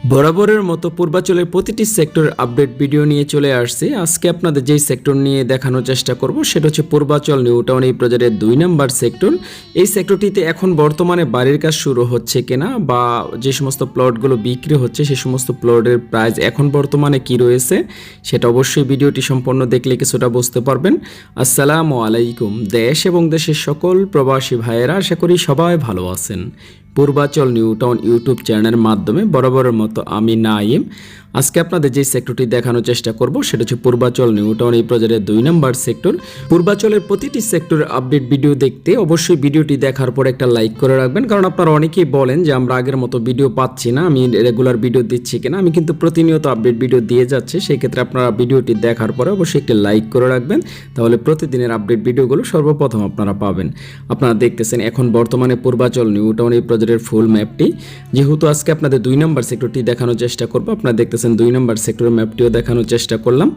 বরাবরের মতো পূর্বাচলের প্রতিটি সেক্টর আপডেট ভিডিও নিয়ে চলে আসছি। আজকে আপনাদের যেই সেক্টর নিয়ে দেখানোর চেষ্টা করব, সেটা হচ্ছে পূর্বাচল নিউ টাউন এই প্রজেক্টের দুই নম্বর সেক্টর। এই সেক্টরটিতে এখন বর্তমানে বাড়ির কাজ শুরু হচ্ছে কিনা বা যে সমস্ত প্লটগুলো বিক্রি হচ্ছে, সে সমস্ত প্লটের প্রাইস এখন বর্তমানে কি রয়েছে, সেটা অবশ্যই ভিডিওটি সম্পূর্ণ দেখলে কিছুটা বুঝতে পারবেন। আসসালামু আলাইকুম। দেশ এবং দেশের সকল প্রবাসী ভাইয়েরা, আশা করি সবাই ভালো আছেন। পূর্বাচল নিউটাউন ইউটিউব চ্যানেলের মাধ্যমে বরাবরের মতো আমি নাইম আজকে আপনাদের যে সেক্টরটি দেখানোর চেষ্টা করব, সেটা হচ্ছে পূর্বাচল নিউ টাউন এই প্রজেক্টের দুই নম্বর সেক্টর পূর্বাচলের প্রতিটি সেক্টরের আপডেট ভিডিও দেখতে অবশ্যই ভিডিওটি দেখার পর একটা লাইক করে রাখবেন। কারণ আপনারা অনেকেই বলেন যে, আমরা আগের মতো ভিডিও পাচ্ছি না, আমি রেগুলার ভিডিও দিচ্ছি কিনা। আমি কিন্তু প্রতিনিয়ত আপডেট ভিডিও দিয়ে যাচ্ছি, সেই ক্ষেত্রে আপনারা ভিডিওটি দেখার পরে অবশ্যই একটি লাইক করে রাখবেন। তাহলে প্রতিদিনের আপডেট ভিডিওগুলো সর্বপ্রথম আপনারা পাবেন। আপনারা দেখতেছেন এখন বর্তমানে পূর্বাচল নিউ টাউন এই প্রজেক্টের ফুল ম্যাপটি যেহেতু আজকে আপনাদের দুই নম্বর সেক্টরটি দেখানোর চেষ্টা করব, আপনারা দেখতেছেন দুই নম্বর সেক্টরের ম্যাপটিও দেখানোর চেষ্টা করলাম।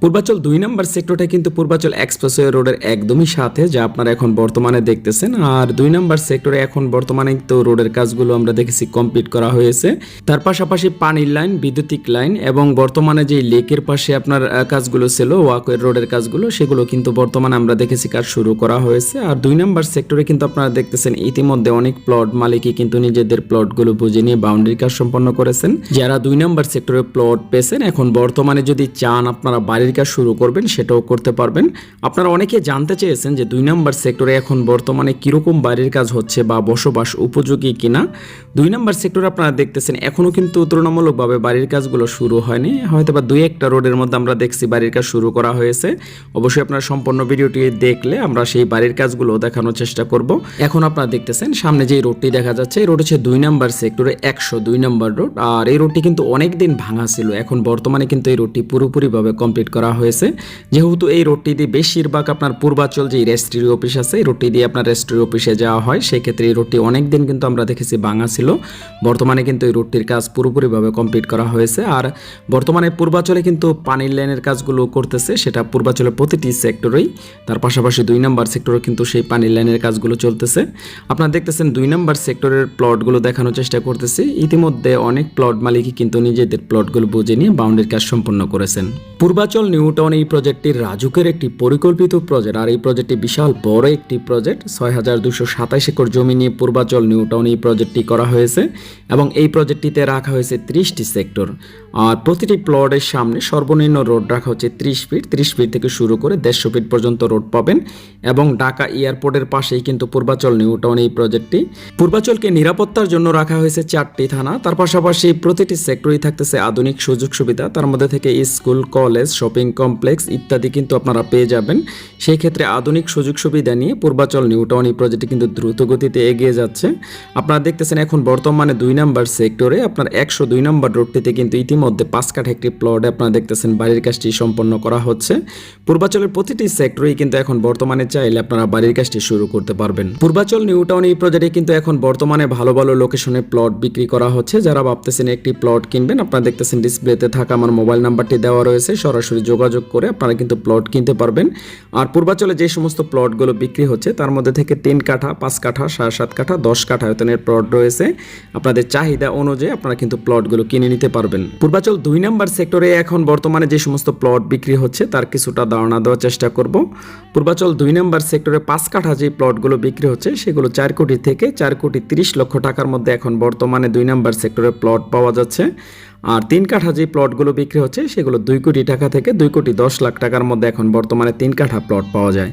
পূর্বাচল দুই নম্বর সেক্টরটা কিন্তু পূর্বাচল এক্সপ্রেসওয়ে রোডের একদমই সাথে, যা আপনারা এখন বর্তমানে দেখতেছেন। আর দুই নম্বর সেক্টরে এখন বর্তমানে তো রোডের কাজগুলো আমরা দেখেছি কমপ্লিট করা হয়েছে। তার পাশাপাশি পানির লাইন বিদ্যুতিক লাইন এবং বর্তমানে যে লেকের পাশে আপনার কাজগুলো ছিল ওয়াকওয়ে রোডের কাজগুলো, সেগুলো কিন্তু বর্তমানে আমরা দেখেছি কাজ শুরু করা হয়েছে। আর দুই নম্বর সেক্টরে কিন্তু আপনারা দেখতেছেন, ইতিমধ্যে অনেক প্লট মালিকই কিন্তু নিজেদের প্লটগুলো বুঝে নিয়ে বাউন্ডারি কাজ সম্পন্ন করেছেন। যারা দুই নম্বর সেক্টরে প্লট পেয়েছেন। এখন বর্তমানে যদি চান আপনারা বাড়ির কাজ শুরু করবেন, সেটাও করতে পারবেন। আপনারা অনেকে জানতে চেয়েছেন যে দুই নম্বর সেক্টরে এখন বর্তমানে কীরকম বাড়ির কাজ হচ্ছে বা বসবাস উপযোগী কিনা। দুই নম্বর সেক্টরে আপনারা দেখতেছেন এখনও কিন্তু তুলনামূলকভাবে বাড়ির কাজগুলো শুরু হয়নি। হয়তো বা দুই একটা রোডের মধ্যে আমরা দেখছি বাড়ির কাজ শুরু করা হয়েছে। অবশ্যই আপনারা সম্পূর্ণ ভিডিওটি দেখলে আমরা সেই বাড়ির কাজগুলো দেখানোর চেষ্টা করব। এখন আপনারা দেখতেছেন, সামনে যে রোডটি দেখা যাচ্ছে, এই রোড হচ্ছে দুই নম্বর সেক্টরে একশো দুই নম্বর রোড। আর এই রোডটি কিন্তু অনেক দিন ভাঙা ছিল এখন বর্তমানে কিন্তু এই রোডটি পুরোপুরিভাবে কমপ্লিট করা হয়েছে। যেহেতু এই রোডটি দিয়ে বেশিরভাগ আপনার পূর্বাচল যে রেজিস্ট্রি অফিস আছে, এই রোডটি দিয়ে আপনার রেজিস্ট্রি অফিসে যাওয়া হয়। সেক্ষেত্রে এই রোডটি অনেক দিন কিন্তু আমরা দেখেছি ভাঙা ছিল। বর্তমানে কিন্তু এই রোডটির কাজ পুরোপুরিভাবে কমপ্লিট করা হয়েছে। আর বর্তমানে পূর্বাচলে কিন্তু পানির লাইনের কাজগুলো করতেছে। সেটা পূর্বাচলের প্রতিটি সেক্টরেই তার পাশাপাশি দুই নম্বর সেক্টরে কিন্তু সেই পানির লাইনের কাজগুলো চলতেছে। আপনারা দেখতেছেন দুই নম্বর সেক্টরের প্লটগুলো দেখানোর চেষ্টা করতেছি। ইতিমধ্যে অনেক প্লট মালিকই কিন্তু নিজেদের প্লটগুলো বুঝে নিয়ে বাউন্ডারির কাজ সম্পন্ন করেছেন। পূর্বাচল নিউ টাউন এই প্রজেক্টটি রাজুকের একটি পরিকল্পিত প্রজেক্ট আর এই প্রজেক্টটি বিশাল বড় একটি প্রজেক্ট ছয় হাজার দুশো সাতাশ একর জমি নিয়ে পূর্বাচল নিউ টাউন এই প্রজেক্টটি করা হয়েছে এবং এই প্রজেক্টটিতে রাখা হয়েছে ত্রিশটি সেক্টর আর প্রতিটি প্লটের সামনে সর্বনিম্ন রোড রাখা হচ্ছে ত্রিশ ফিট ত্রিশ ফিট থেকে শুরু করে দেড়শো ফিট পর্যন্ত রোড পাবেন এবং ঢাকা এয়ারপোর্টের পাশেই কিন্তু পূর্বাচল নিউ টাউন এই প্রজেক্টটি পূর্বাচলকে নিরাপত্তার জন্য রাখা হয়েছে চারটি থানা, তার পাশাপাশি প্রতিটি সেক্টরই থাকতেছে আধুনিক সুযোগ সুবিধা, তার মধ্যে থেকে স্কুল, কলেজ, শপিং কমপ্লেক্স ইত্যাদি কিন্তু আপনারা পেয়ে যাবেন। সেই ক্ষেত্রে আধুনিক সুযোগ সুবিধা নিয়ে পূর্বাচল নিউ টাউন এই প্রজেক্টটি কিন্তু দ্রুত গতিতে এগিয়ে যাচ্ছে। আপনারা দেখতেছেন এখন বর্তমানে দুই নম্বর সেক্টরে আপনার একশো দুই নম্বর রোডটিতে কিন্তু ইতিমধ্যে পাঁচ কাঠ একটি প্লটে আপনারা দেখতেছেন বাড়ির কাজটি সম্পন্ন করা হচ্ছে। পূর্বাচলের প্রতিটি সেক্টরেই কিন্তু এখন বর্তমানে চাইলে আপনারা বাড়ির কাজটি শুরু করতে পারবেন। পূর্বাচল নিউ টাউন এই প্রজেক্টে কিন্তু এখন বর্তমানে ভালো ভালো লোকেশনে প্লট বিক্রি করা হচ্ছে। যারা ভাবতেছেন একটি প্লট কিনবেন, আপনারা দেখতেছেন ডিসপ্লেতে থাকা আমার মোবাইল নাম্বারটি দেওয়া রয়েছে। সরাসরি যোগাযোগ করে আপনারা কিন্তু প্লট কিনতে পারবেন। আর পূর্বাচলে যে সমস্ত প্লটগুলো বিক্রি হচ্ছে, তার মধ্যে থেকে তিন কাঠা, পাঁচ কাঠা, সাড়ে সাত কাঠা, দশ কাঠা আয়তনের প্লট রয়েছে। আপনাদের চাহিদা অনুযায়ী আপনারা কিন্তু প্লটগুলো কিনে নিতে পারবেন। পূর্বাচল দুই নম্বর সেক্টরে এখন বর্তমানে যে সমস্ত প্লট বিক্রি হচ্ছে, তার কিছুটা ধারণা দেওয়ার চেষ্টা করব। পূর্বাচল দুই নম্বর সেক্টরে পাঁচ কাঠা যে প্লটগুলো বিক্রি হচ্ছে, সেগুলো চার কোটি থেকে চার কোটি তিরিশ লক্ষ টাকার মধ্যে এখন বর্তমানে দুই নম্বর সেক্টরে প্লট পাওয়া যাচ্ছে। আর তিন কাঠা যে প্লটগুলো বিক্রি হচ্ছে, সেগুলো দুই কোটি টাকা থেকে দুই কোটি দশ লাখ টাকার মধ্যে এখন বর্তমানে তিন কাঠা প্লট পাওয়া যায়।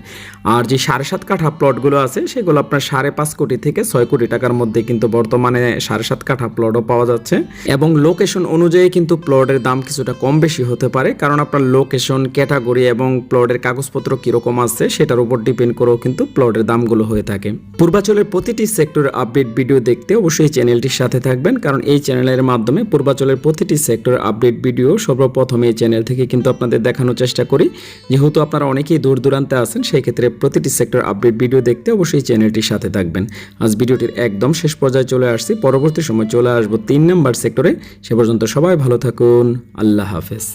আর যে সাড়ে সাত কাঠা প্লটগুলো আছে, সেগুলো আপনার সাড়ে পাঁচ কোটি থেকে ছয় কোটি টাকার মধ্যে কিন্তু বর্তমানে সাড়ে সাত কাঠা প্লটও পাওয়া যাচ্ছে। এবং লোকেশন অনুযায়ী কিন্তু প্লটের দাম কিছুটা কম বেশি হতে পারে, কারণ আপনার লোকেশন ক্যাটাগরি এবং প্লটের কাগজপত্র কীরকম আছে, সেটার উপর ডিপেন্ড করেও কিন্তু প্লটের দামগুলো হয়ে থাকে। পূর্বাচলের প্রতিটি সেক্টরের আপডেট ভিডিও দেখতে অবশ্যই চ্যানেলটির সাথে থাকবেন, কারণ এই চ্যানেলের মাধ্যমে পূর্বাচলের প্রতিটি সেক্টর আপডেট ভিডিও সর্বপ্রথম এই চ্যানেল থেকে কিন্তু আপনাদের দেখানোর চেষ্টা করি। যেহেতু আপনারা অনেকেই দূর দূরান্তে আছেন, সেই ক্ষেত্রে প্রতিটি সেক্টর আপডেট ভিডিও দেখতে অবশ্যই চ্যানেলটির সাথে থাকবেন। আজ ভিডিওটির একদম শেষ পর্যায়ে চলে আসছি। পরবর্তী সময় চলে আসব তিন নম্বর সেক্টরে সে পর্যন্ত সবাই ভালো থাকুন। আল্লাহ হাফেজ।